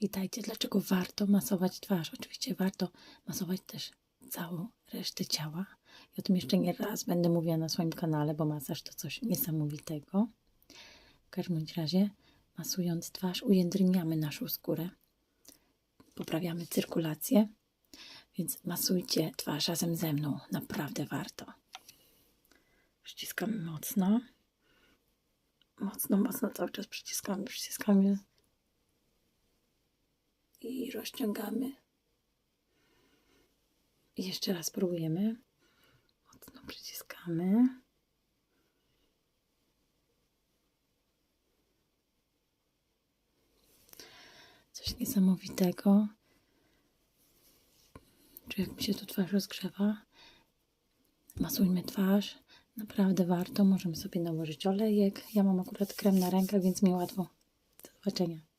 Witajcie. Dlaczego warto masować twarz? Oczywiście warto masować też całą resztę ciała. I o tym jeszcze nie raz będę mówiła na swoim kanale, bo masaż to coś niesamowitego. W każdym razie, masując twarz, ujędrniamy naszą skórę. Poprawiamy cyrkulację. Więc masujcie twarz razem ze mną. Naprawdę warto. Przyciskamy mocno. Mocno, mocno cały czas przyciskamy, przyciskamy i rozciągamy. Jeszcze raz próbujemy. Mocno przyciskamy. Coś niesamowitego. Czy jak mi się tu twarz rozgrzewa? Masujmy twarz. Naprawdę warto. Możemy sobie nałożyć olejek. Ja mam akurat krem na rękach, więc mi łatwo. Do zobaczenia.